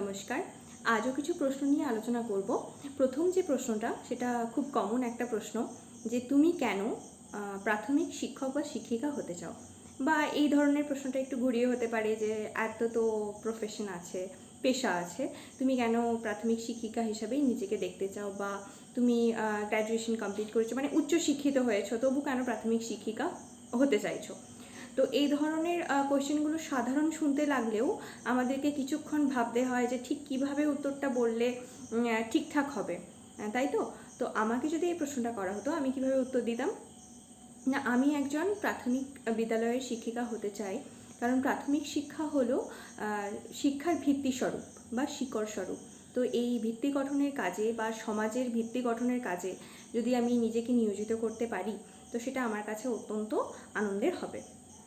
নমস্কার। আজও কিছু প্রশ্ন নিয়ে আলোচনা করব। প্রথম যে প্রশ্নটা, সেটা খুব কমন একটা প্রশ্ন যে তুমি কেন প্রাথমিক শিক্ষক বা শিক্ষিকা হতে চাও? বা এই ধরনের প্রশ্নটা একটু ঘুরিয়ে হতে পারে যে এত তো প্রফেশন আছে, পেশা আছে, তুমি কেন প্রাথমিক শিক্ষিকা হিসাবেই নিজেকে দেখতে চাও? বা তুমি গ্র্যাজুয়েশন কমপ্লিট করেছ মানে উচ্চ শিক্ষিত হয়েছো, তবু কেন প্রাথমিক শিক্ষিকা হতে চাইছো? তো এই ধরনের কোয়েশ্চেনগুলো সাধারণ শুনতে লাগলেও আমাদেরকে কিছুক্ষণ ভাবতে হয় যে ঠিক কীভাবে উত্তরটা বললে ঠিকঠাক হবে। তাই তো? তো আমাকে যদি এই প্রশ্নটা করা হতো, আমি কীভাবে উত্তর দিতাম? না, আমি একজন প্রাথমিক বিদ্যালয়ের শিক্ষিকা হতে চাই। কারণ প্রাথমিক শিক্ষা হলো শিক্ষার ভিত্তি স্বরূপ বা শিকড় স্বরূপ। তো এই ভিত্তি গঠনের কাজে বা সমাজের ভিত্তি গঠনের কাজে যদি আমি নিজেকে নিয়োজিত করতে পারি, তো সেটা আমার কাছে অত্যন্ত আনন্দের হবে।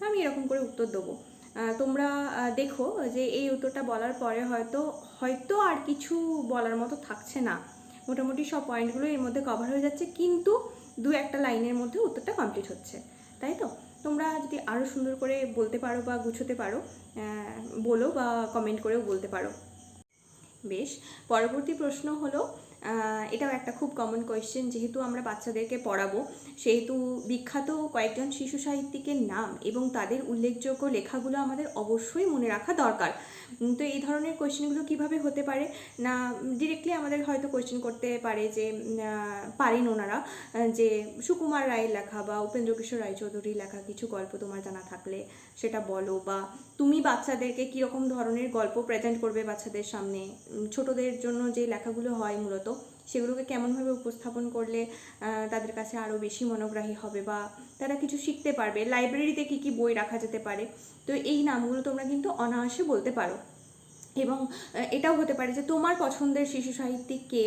আমি এরকম করে উত্তর দেবো। তোমরা দেখো যে এই উত্তরটা বলার পরে হয়তো হয়তো আর কিছু বলার মতো থাকছে না। মোটামুটি সব পয়েন্টগুলো এর মধ্যে কভার হয়ে যাচ্ছে, কিন্তু দু একটা লাইনের মধ্যে উত্তরটা কমপ্লিট হচ্ছে। তাই তো? তোমরা যদি আরও সুন্দর করে বলতে পারো বা গুছোতে পারো বলো বা কমেন্ট করেও বলতে পারো। বেশ, পরবর্তী প্রশ্ন হলো এটাও একটা খুব কমন কোয়েশ্চেন যেহেতু আমরা বাচ্চাদেরকে পড়াবো, সেহেতু বিখ্যাত কয়েকজন শিশু সাহিত্যিকের নাম এবং তাদের উল্লেখযোগ্য লেখাগুলো আমাদের অবশ্যই মনে রাখা দরকার। তো এই ধরনের কোয়েশ্চেনগুলো কীভাবে হতে পারে? না ডিরেক্টলি আমাদের হয়তো কোয়েশ্চেন করতে পারে যে পারেন ওনারা যে সুকুমার রায়ের লেখা বা উপেন্দ্র কিশোর রায়চৌধুরীর লেখা কিছু গল্প তোমার জানা থাকলে সেটা বলো, বা তুমি বাচ্চাদেরকে কীরকম ধরনের গল্প প্রেজেন্ট করবে বাচ্চাদের সামনে? ছোটদের জন্য যে লেখাগুলো হয় মূলত সেগুলোকে কেমনভাবে উপস্থাপন করলে তাদের কাছে আরও বেশি মনোগ্রাহী হবে বা তারা কিছু শিখতে পারবে? লাইব্রেরিতে কী কী বই রাখা যেতে পারে? তো এই নামগুলো তোমরা কিন্তু অনায়াসে বলতে পারো। এবং এটাও হতে পারে যে তোমার পছন্দের শিশু সাহিত্যিক কে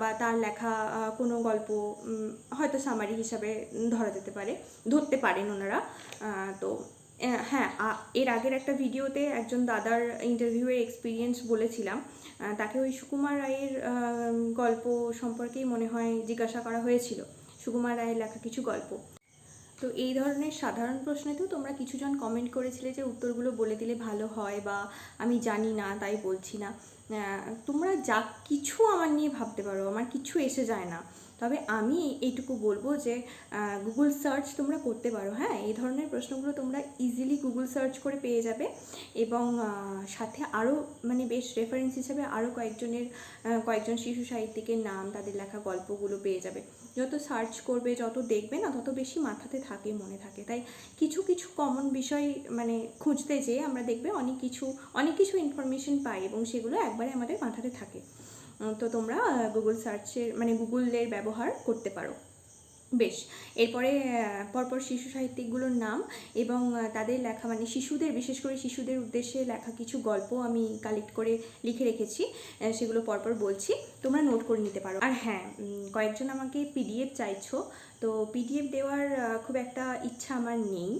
বা তার লেখা কোনো গল্প হয়তো সামারি হিসাবে ধরা যেতে পারে, ধরতে পারেন ওনারা। তো হ্যাঁ এর আগের একটা ভিডিওতে একজন দাদার ইন্টারভিউয়ের এক্সপিরিয়েন্স বলেছিলাম। তাকে ওই সুকুমার রায়ের গল্প সম্পর্কেই মনে হয় জিজ্ঞাসা করা হয়েছিল। সুকুমার রায়ের লেখা কিছু গল্প। তো এই ধরনের সাধারণ প্রশ্নেতেও তোমরা কিছুজন কমেন্ট করেছিলে যে উত্তরগুলো বলে দিলে ভালো হয় বা আমি জানি না, তাই বলছি না। তোমরা যা কিছু আমার নিয়ে ভাবতে পারো, আমার কিছু এসে যায় না। তবে আমি এইটুকু বলব যে গুগল সার্চ তোমরা করতে পারো হ্যাঁ? এই ধরনের প্রশ্নগুলো তোমরা ইজিলি গুগল সার্চ করে পেয়ে যাবে এবং সাথে আরও মানে বেশ রেফারেন্স হিসেবে আরও কয়েকজনের কয়েকজন শিশু সাহিত্যিকের নাম, তাদের লেখা গল্পগুলো পেয়ে যাবে। যত সার্চ করবে, যত দেখবে না, তত বেশি মাথাতে থাকে, মনে থাকে। তাই কিছু কিছু কমন বিষয় মানে খুঁজতে যেয়ে আমরা দেখবে অনেক কিছু অনেক কিছু ইনফরমেশন পাই এবং সেগুলো একবারে আমাদের মাথাতে থাকে। তো তোমরা গুগল সার্চের মানে গুগলের ব্যবহার করতে পারো। বেশ, এরপরে পরপর শিশু সাহিত্যিকগুলোর নাম এবং তাদের লেখা মানে শিশুদের, বিশেষ করে শিশুদের উদ্দেশ্যে লেখা কিছু গল্প আমি কালেক্ট করে লিখে রেখেছি সেগুলো পরপর বলছি। তোমরা নোট করে নিতে পারো। আর হ্যাঁ কয়েকজন আমাকে পিডিএফ চাইছো, তো পিডিএফ দেওয়ার খুব একটা ইচ্ছা আমার নেই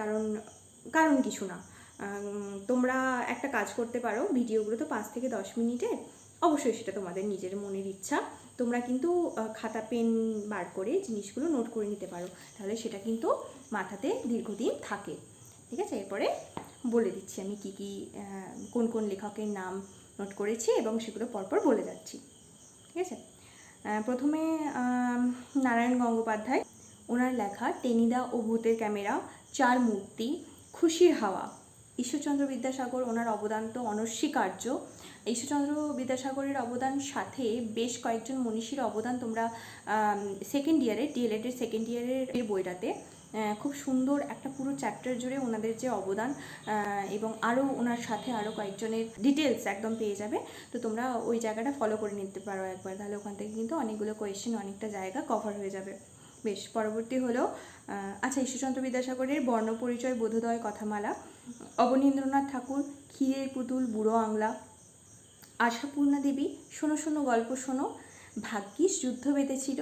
কারণ কারণ কিছু না। তোমরা একটা কাজ করতে পারো, ভিডিওগুলো তো পাঁচ থেকে দশ মিনিটের। অবশ্যই সেটা তোমাদের নিজের মনের ইচ্ছা। তোমরা কিন্তু খাতা, পেন বার করে জিনিসগুলো নোট করে নিতে পারো। তাহলে সেটা কিন্তু মাথাতে দীর্ঘদিন থাকে। ঠিক আছে? এরপরে বলে দিচ্ছি আমি কি কি কোন কোন লেখকের নাম নোট করেছি এবং সেগুলো পরপর বলে যাচ্ছি। ঠিক আছে? প্রথমে নারায়ণ গঙ্গোপাধ্যায়। ওনার লেখা টেনিদা ও ভূতের ক্যামেরা, চার মূর্তি খুশির হাওয়া। ঈশ্বরচন্দ্র বিদ্যাসাগর ওনার অবদান তো অনস্বীকার্য। ঈশ্বরচন্দ্র বিদ্যাসাগরের অবদান সাথে বেশ কয়েকজন মনীষীর অবদান তোমরা সেকেন্ড ইয়ারের ডিএলএডের সেকেন্ড ইয়ারের বইটাতে খুব সুন্দর একটা পুরো চ্যাপ্টার জুড়ে ওনাদের যে অবদান এবং আরও ওনার সাথে আরও কয়েকজনের ডিটেলস একদম পেয়ে যাবে। তো তোমরা ওই জায়গাটা ফলো করে নিতে পারো একবার, তাহলে ওখান থেকে কিন্তু অনেকগুলো কোয়েশ্চেন অনেকটা জায়গা কভার হয়ে যাবে। বেশ, পরবর্তী হলো আচ্ছা ঈশ্বরচন্দ্র বিদ্যাসাগরের বর্ণপরিচয় বোধোদয় কথামালা, অবনীন্দ্রনাথ ঠাকুর, ক্ষীরের পুতুল, বুড়ো আংলা, আশাপূর্ণা দেবী, শোনো শোনো, গল্প শোনো, ভাগ্যিস যুদ্ধ বেঁধেছিল।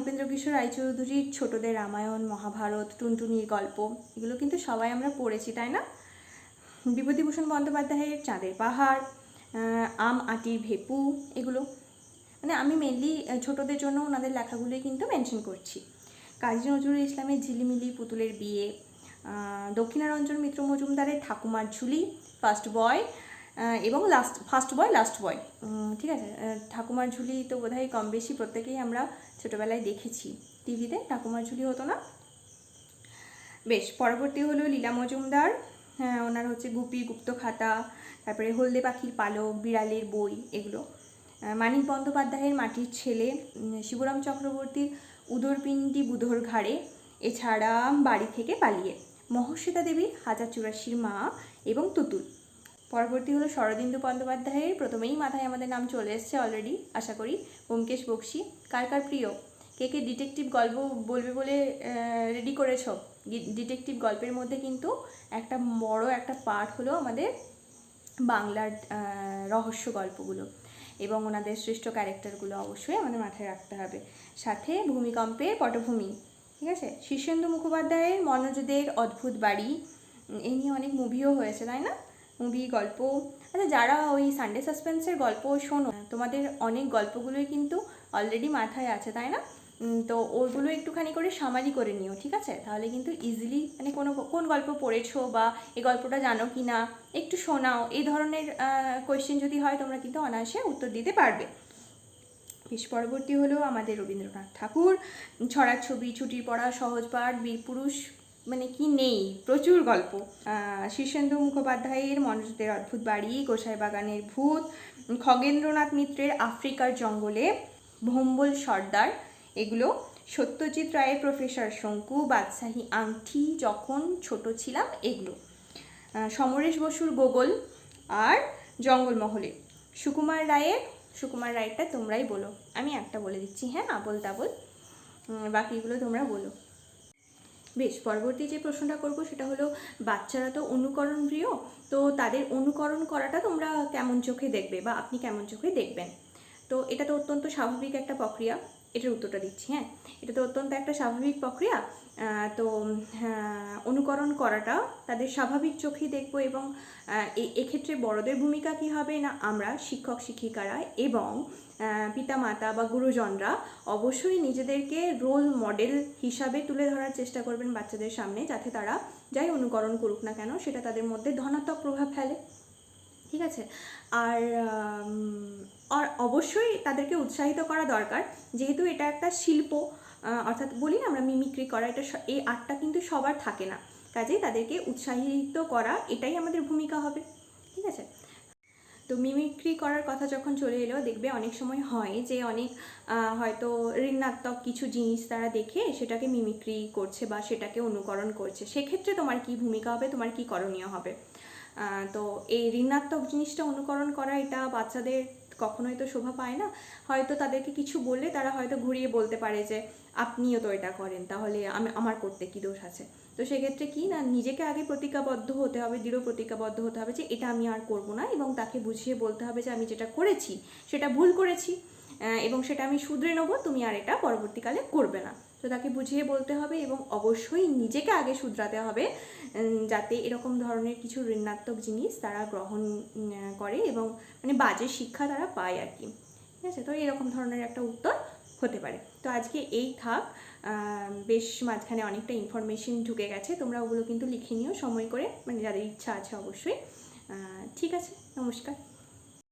উপেন্দ্র কিশোর রায়চৌধুরীর ছোটদের রামায়ণ, মহাভারত, টুনটুনির গল্প, এগুলো কিন্তু সবাই আমরা পড়েছি, তাই না? বিভূতিভূষণ বন্দ্যোপাধ্যায়ের চাঁদের পাহাড়, আম, আটির ভেপু, এগুলো মানে আমি মেনলি ছোটদের জন্য ওনাদের লেখাগুলোই কিন্তু মেনশন করছি। কাজী নজরুল ইসলামের ঝিলিমিলি পুতুলের বিয়ে দক্ষিণারঞ্জন মিত্র মজুমদারের ঠাকুমার ঝুলি ফার্স্ট বয় এবং last first boy last boy ঠিক আছে? ঠাকুমার ঝুলি তো বোধহয় কম বেশি প্রত্যেকেই আমরা ছোটোবেলায় দেখেছি। টিভিতে ঠাকুমার ঝুলি হতো না? বেশ, পরবর্তী হলো লীলা মজুমদার। হ্যাঁ ওনার হচ্ছে গুপি গুপ্ত খাতা তারপরে হলদে পাখির পালক, বিড়ালের বই, এগুলো। মানিক বন্দ্যোপাধ্যায়ের মাটির ছেলে শিবরাম চক্রবর্তীর উদরপিণ্ডি বুধর ঘাড়ে, এছাড়া বাড়ি থেকে পালিয়ে। মহর্ষিতা দেবীর হাজার চুরাশির মা এবং তুতুল। পরবর্তী হলো শরদিন্দু বন্দ্যোপাধ্যায়ের, প্রথমেই মাথায় আমাদের নাম চলে এসছে অলরেডি আশা করি। ব্যোমকেশ বক্সি, কার কার প্রিয়? কে কে ডিটেকটিভ গল্প বলবে বলে রেডি করেছ? ডিটেকটিভ গল্পের মধ্যে কিন্তু একটা বড় একটা পার্ট হলো আমাদের বাংলার রহস্য গল্পগুলো। এবং ওনাদের শ্রেষ্ঠ ক্যারেক্টারগুলো অবশ্যই আমাদের মাথায় রাখতে হবে। সাথে ভূমিকম্পের পটভূমি, ঠিক আছে? শীর্ষেন্দু মুখোপাধ্যায়ের মনোজদের অদ্ভুত বাড়ি এই নিয়ে অনেক মুভিও হয়েছে, তাই না? মুভি গল্প। আচ্ছা যারা ওই সানডে সাসপেন্সের গল্প শোনো, তোমাদের অনেক গল্পগুলোই কিন্তু অলরেডি মাথায় আছে, তাই না? তো ওগুলো একটুখানি করে সামারি করে নিও, ঠিক আছে? তাহলে কিন্তু ইজিলি মানে কোনো কোন গল্প পড়েছো বা এই গল্পটা জানো কি না, একটু শোনাও। এই ধরনের কোয়েশ্চেন যদি হয় তোমরা কিন্তু অনায়াসে উত্তর দিতে পারবে। বেশ, পরবর্তী হলো আমাদের রবীন্দ্রনাথ ঠাকুর। ছড়ার ছবি, ছুটির পড়া, সহজ পাঠ বীরপুরুষ মানে কি নেই? প্রচুর গল্প। শীর্ষেন্দু মুখোপাধ্যায়ের মনোজদের অদ্ভুত বাড়ি, গোসাই বাগানের ভূত, খগেন্দ্রনাথ মিত্রের আফ্রিকার জঙ্গলে ভম্বল সর্দার এগুলো সত্যজিৎ রায়ের প্রফেসর শঙ্কু বাদশাহী আংটি যখন ছোট ছিলাম, এগুলো। সমরেশ বসুর গোগল আর জঙ্গলমহলে। সুকুমার রায়ের, সুকুমার রায়েরটা তোমরাই বলো। আমি একটা বলে দিচ্ছি হ্যাঁ আবল তাবল। বাকিগুলো তোমরা বলো। বেশ, পরবর্তী যে প্রশ্নটা করব সেটা হলো, বাচ্চারা তো অনুকরণ প্রিয়, তো তাদের অনুকরণ করাটা তোমরা কেমন চোখে দেখবে বা আপনি কেমন চোখে দেখবেন? তো এটা তো অত্যন্ত স্বাভাবিক একটা প্রক্রিয়া। এটার উত্তরটা দিচ্ছি হ্যাঁ? এটা তো অত্যন্ত একটা স্বাভাবিক প্রক্রিয়া। তো অনুকরণ করাটা তাদের স্বাভাবিক চোখেই দেখব এবং এক্ষেত্রে বড়দের ভূমিকা কী হবে না আমরা শিক্ষক, শিক্ষিকারা এবং পিতামাতা বা গুরুজনরা অবশ্যই নিজেদেরকে রোল মডেল হিসাবে তুলে ধরার চেষ্টা করবেন বাচ্চাদের সামনে, যাতে তারা যাই অনুকরণ করুক না কেন, সেটা তাদের মধ্যে ধনাত্মক প্রভাব ফেলে। ঠিক আছে? আর আর অবশ্যই তাদেরকে উৎসাহিত করা দরকার। যেহেতু এটা একটা শিল্প অর্থাৎ বলি না আমরা মিমিক্রি করা, এটা এই আর্টটা কিন্তু সবার থাকে না। কাজেই তাদেরকে উৎসাহিত করা, এটাই আমাদের ভূমিকা হবে। ঠিক আছে? তো মিমিক্রি করার কথা যখন চলে এলো, দেখবে অনেক সময় হয় যে অনেক হয়তো ঋণাত্মক কিছু জিনিস তারা দেখে সেটাকে মিমিক্রি করছে বা সেটাকে অনুকরণ করছে। সেক্ষেত্রে তোমার কি ভূমিকা হবে? তোমার কি করণীয় হবে? তো এই ঋণাত্মক জিনিসটা অনুকরণ করা, এটা বাচ্চাদের কখনোই তো শোভা পায় না। হয়তো তাদেরকে কিছু বললে তারা হয়তো ঘুরিয়ে বলতে পারে যে, আপনিও তো এটা করেন, তাহলে আমি, আমার করতে কি দোষ আছে? তো সেক্ষেত্রে কি না, নিজেকে আগে প্রতিজ্ঞাবদ্ধ হতে হবে, দৃঢ় প্রতিজ্ঞাবদ্ধ হতে হবে যে এটা আমি আর করব না এবং তাকে বুঝিয়ে বলতে হবে যে আমি যেটা করেছি সেটা ভুল করেছি এবং সেটা আমি শুধরে নেব, তুমি আর এটা পরবর্তীকালে করবে না। তো তাকে বুঝিয়ে বলতে হবে এবং অবশ্যই নিজেকে আগে শুধরাতে হবে যাতে এরকম ধরনের কিছু ঋণাত্মক জিনিস তারা গ্রহণ করে এবং মানে বাজে শিক্ষা তারা পায় আর কি। ঠিক আছে? তো এরকম ধরনের একটা উত্তর হতে পারে। তো আজকে এই থাক। বেশ মাঝখানে অনেকটা ইনফরমেশন ঢুকে গেছে। তোমরা ওগুলো কিন্তু লিখে নিও, সময় করে মানে যাদের ইচ্ছা আছে অবশ্যই। ঠিক আছে, নমস্কার।